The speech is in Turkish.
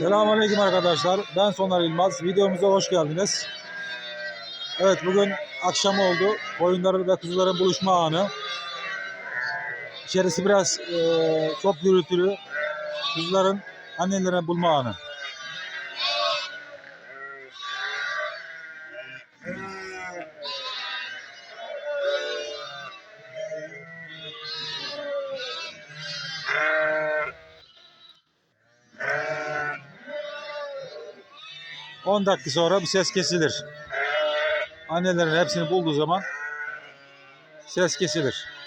Selamünaleyküm arkadaşlar. Ben Soner İlmaz. Videomuza hoş geldiniz. Evet bugün akşam oldu. Koyunların ve kuzuların buluşma anı. İçerisi biraz eee, çok gürültülü. Kuzuların annelerini bulma anı. On dakika sonra bu ses kesilir. Annelerin hepsini bulduğu zaman ses kesilir.